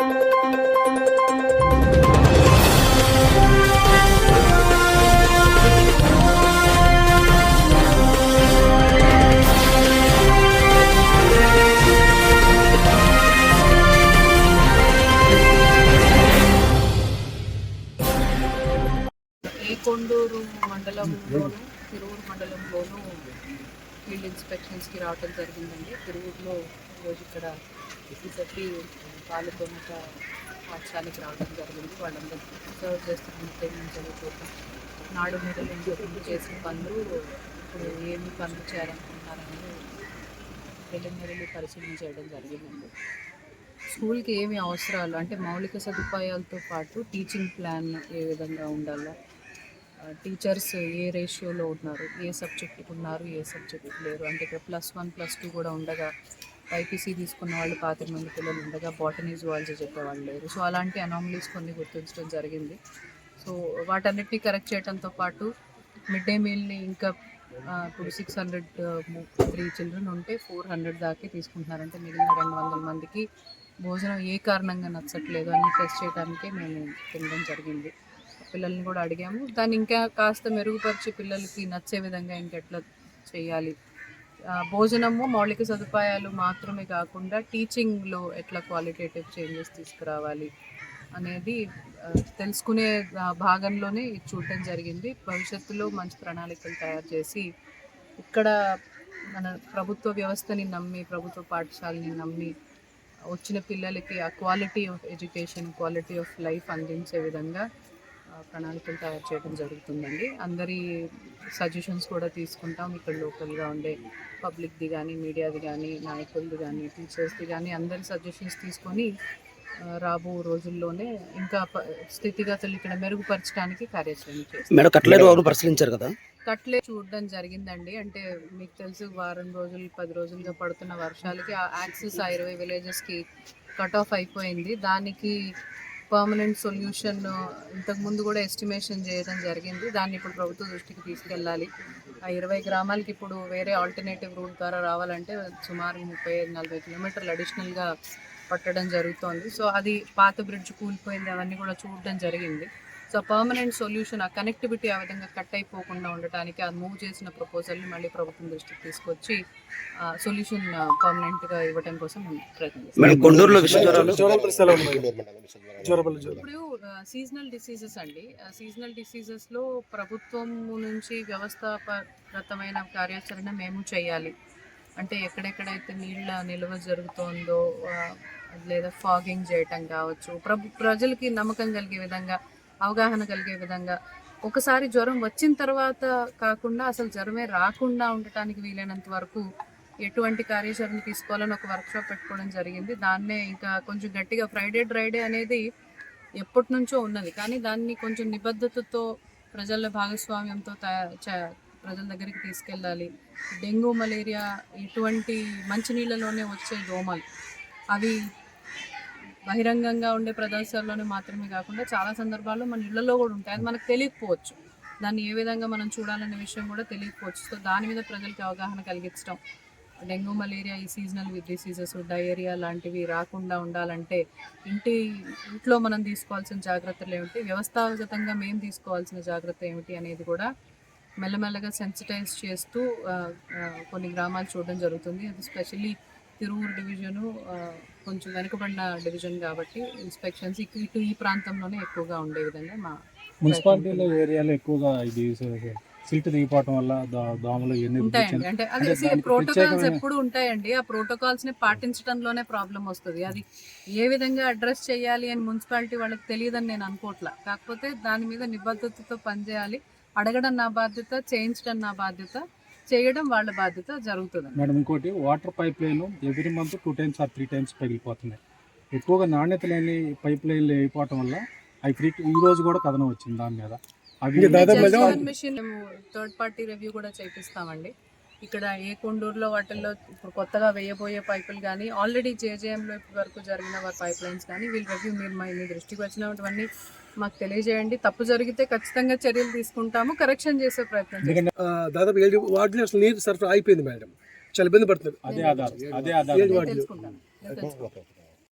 ఈ కొండూరు మండలంలోను తిరువురు మండలంలోను ఫీల్డ్ ఇన్స్పెక్షన్స్కి రావడం జరిగిందండి. తిరువురులో ఈరోజు ఇక్కడ ఇసటి పాలకొండ పాఠశాలకు రావడం జరిగింది. వాళ్ళందరూ సర్వ్ చేస్తున్న పేమెంట్ చదువుకోవడం నాడు నేడలు ఇంతకుముందు చేసిన పనులు ఇప్పుడు ఏమి పనులు చేయాలనుకుంటున్నారని ప్రిలిమినరీ పరిశీలన చేయడం జరిగిందండి. స్కూల్కి ఏమి అవసరాలు? అంటే మౌలిక సదుపాయాలతో పాటు టీచింగ్ ప్లాన్ ఏ విధంగా ఉండాలా? టీచర్స్ ఏ రేషియోలో ఉన్నారు? ఏ సబ్జెక్టుకు ఉన్నారు? ఏ సబ్జెక్టుకు లేరు? అంటే ఇక్కడ ప్లస్ వన్ ప్లస్ టూ కూడా ఉండగా బైపీసీ తీసుకున్న వాళ్ళు పాతిక మంది పిల్లలు ఉండగా బాటనీ జువాలజీ చెప్పేవాళ్ళు లేరు. సో అలాంటి అనామలీస్ కొన్ని గుర్తించడం జరిగింది. సో వాటన్నిటిని కరెక్ట్ చేయడంతో పాటు మిడ్ డే మీల్ని ఇంకా ఇప్పుడు సిక్స్ హండ్రెడ్ త్రీ చిల్డ్రన్ ఉంటే ఫోర్ హండ్రెడ్ దాకే తీసుకుంటున్నారంటే మిగిలిన రెండు వందల మందికి భోజనం ఏ కారణంగా నచ్చట్లేదు అని టెస్ట్ చేయడానికే మేము తినడం జరిగింది. పిల్లల్ని కూడా అడిగాము. దాన్ని ఇంకా కాస్త మెరుగుపరిచి పిల్లలకి నచ్చే విధంగా ఇంకెట్లా చేయాలి భోజనము మౌలిక సదుపాయాలు మాత్రమే కాకుండా టీచింగ్లో ఎట్లా క్వాలిటేటివ్ చేంజెస్ తీసుకురావాలి అనేది తెలుసుకునే భాగంలోనే ఇది చూడటం జరిగింది. భవిష్యత్తులో మంచి ప్రణాళికలు తయారు చేసి ఇక్కడ మన ప్రభుత్వ వ్యవస్థని నమ్మి ప్రభుత్వ పాఠశాలని నమ్మి వచ్చిన పిల్లలకి ఆ quality of education quality of life అందించే విధంగా ప్రణాళికలు తయారు చేయడం జరుగుతుందండి. అందరి సజెషన్స్ కూడా తీసుకుంటాం. ఇక్కడ లోకల్గా ఉండే పబ్లిక్ది కానీ మీడియాది కానీ నాయకులది కానీ టీచర్స్ది కానీ అందరి సజెషన్స్ తీసుకొని రాబో రోజుల్లోనే ఇంకా స్థితిగతులు ఇక్కడ మెరుగుపరచడానికి కార్యాచరణ చేస్తాం. మేడం ఎవరు పరిశీలించారు కదా? కట్లే చూడడం జరిగిందండి. అంటే మీకు తెలుసు వారం రోజులు పది రోజులుగా పడుతున్న వర్షాలకి ఆ యాక్సిస్ ఆ ఇరవై విలేజెస్కి కట్ ఆఫ్ అయిపోయింది. దానికి పర్మనెంట్ సొల్యూషన్ ఇంతకుముందు కూడా ఎస్టిమేషన్ చేయడం జరిగింది. దాన్ని ఇప్పుడు ప్రభుత్వ దృష్టికి తీసుకెళ్ళాలి. ఆ ఇరవై గ్రామాలకి ఇప్పుడు వేరే ఆల్టర్నేటివ్ రూట్ ద్వారా రావాలంటే సుమారు ముప్పై ఐదు నలభై కిలోమీటర్లు అడిషనల్గా పట్టడం జరుగుతోంది. సో అది పాత బ్రిడ్జ్ కూలిపోయింది అవన్నీ కూడా చూడడం జరిగింది. సో పర్మనెంట్ సొల్యూషన్ ఆ కనెక్టివిటీ ఆ విధంగా కట్ అయిపోకుండా ఉండటానికి ఆ మూవ్ చేసిన ప్రపోజల్ని మళ్ళీ ప్రభుత్వం దృష్టికి తీసుకొచ్చి సొల్యూషన్ పర్మనెంట్గా ఇవ్వడం కోసం ఇప్పుడు సీజనల్ డిసీజెస్ అండి. సీజనల్ డిసీజెస్లో ప్రభుత్వం నుంచి వ్యవస్థాపగతమైన కార్యాచరణ మేము చేయాలి. అంటే ఎక్కడెక్కడైతే నీళ్ళ నిల్వ జరుగుతోందో లేదా ఫాగింగ్ చేయటం కావచ్చు ప్రభు ప్రజలకి నమ్మకం కలిగే విధంగా అవగాహన కలిగే విధంగా. ఒకసారి జ్వరం వచ్చిన తర్వాత కాకుండా అసలు జ్వరమే రాకుండా ఉండటానికి వీలైనంత వరకు ఎటువంటి కార్యాచరణ తీసుకోవాలని ఒక వర్క్షాప్ పెట్టుకోవడం జరిగింది. దాన్నే ఇంకా కొంచెం గట్టిగా ఫ్రైడే డ్రైడే అనేది ఎప్పటి నుంచో ఉన్నది. కానీ దాన్ని కొంచెం నిబద్ధతతో ప్రజల భాగస్వామ్యంతో ప్రజల దగ్గరికి తీసుకెళ్ళాలి. డెంగ్యూ మలేరియా ఇటువంటి మంచినీళ్ళలోనే వచ్చే దోమలు. అవి బహిరంగంగా ఉండే ప్రదేశాల్లోనే మాత్రమే కాకుండా చాలా సందర్భాల్లో మన ఇళ్ళలో కూడా ఉంటాయి. అది మనకు తెలియకపోవచ్చు. దాన్ని ఏ విధంగా మనం చూడాలనే విషయం కూడా తెలియకపోవచ్చు. సో దాని మీద ప్రజలకి అవగాహన కలిగించడం. డెంగ్యూ మలేరియా ఈ సీజనల్ డిసీజెస్ డయేరియా లాంటివి రాకుండా ఉండాలంటే ఇంటి ఇంట్లో మనం తీసుకోవాల్సిన జాగ్రత్తలు ఏమిటి? వ్యవస్థాగతంగా మేము తీసుకోవాల్సిన జాగ్రత్త ఏమిటి అనేది కూడా మెల్లమెల్లగా సెన్సిటైజ్ చేస్తూ కొన్ని గ్రామాలు చూడడం జరుగుతుంది. అది స్పెషల్లీ తిరువురు డివిజను కొంచెం వెనుకబడిన డివిజన్ కాబట్టి ఇన్స్పెక్షన్స్ ఇటు ఈ ప్రాంతంలోనే ఎక్కువగా ఉండే విధంగా మా మున్సిపాలిటీలో ఏరియాలో ఎక్కువగా ఇది సిల్ట్ దిగిపోవటం వల్ల దోమలు ఉంటాయండి. అంటే అదే ప్రోటోకాల్స్ ఎప్పుడు ఉంటాయండి. ఆ ప్రోటోకాల్స్ని పాటించడంలోనే ప్రాబ్లం వస్తుంది. అది ఏ విధంగా అడ్రస్ చేయాలి అని మున్సిపాలిటీ వాళ్ళకి తెలియదని నేను అనుకోవట్లా. కాకపోతే దాని మీద నిబద్ధతతో పనిచేయాలి. అడగడం నా బాధ్యత చేయించడం నా బాధ్యత. చేయడం వాళ్ళ బాధ్యత జరుగుతుంది మేడం ఇంకోటి water pipeline every month two times or three times పగిలిపోతున్నాయి. ఎక్కువగా నాణ్యత లేని పైప్ లైన్లు అయిపోవటం వల్ల అవి ఫ్రీ ఈ రోజు కూడా కథనం వచ్చింది దాని మీద. అవి థర్డ్ పార్టీ రివ్యూ కూడా చేపిస్తామండి. ఇక్కడ ఏ కొండూరులో వాటిల్లో ఇప్పుడు కొత్తగా వేయబోయే పైపులు కానీ ఆల్రెడీ జేజేఎంలో ఇప్పటి వరకు జరిగిన పైప్ లైన్స్ కానీ వీళ్ళు రివ్యూ మీరు మా మీ దృష్టికి వచ్చినటువంటి మాకు తెలియజేయండి. తప్పు జరిగితే ఖచ్చితంగా చర్యలు తీసుకుంటాము. కరెక్షన్ చేసే ప్రయత్నం దాదాపు ఏడు వార్డులు అసలు నీరు సరఫరా అయిపోయింది మేడం. చాలా ఇబ్బంది పడుతున్నారు. అదే ఆధారం అదే ఆధారం.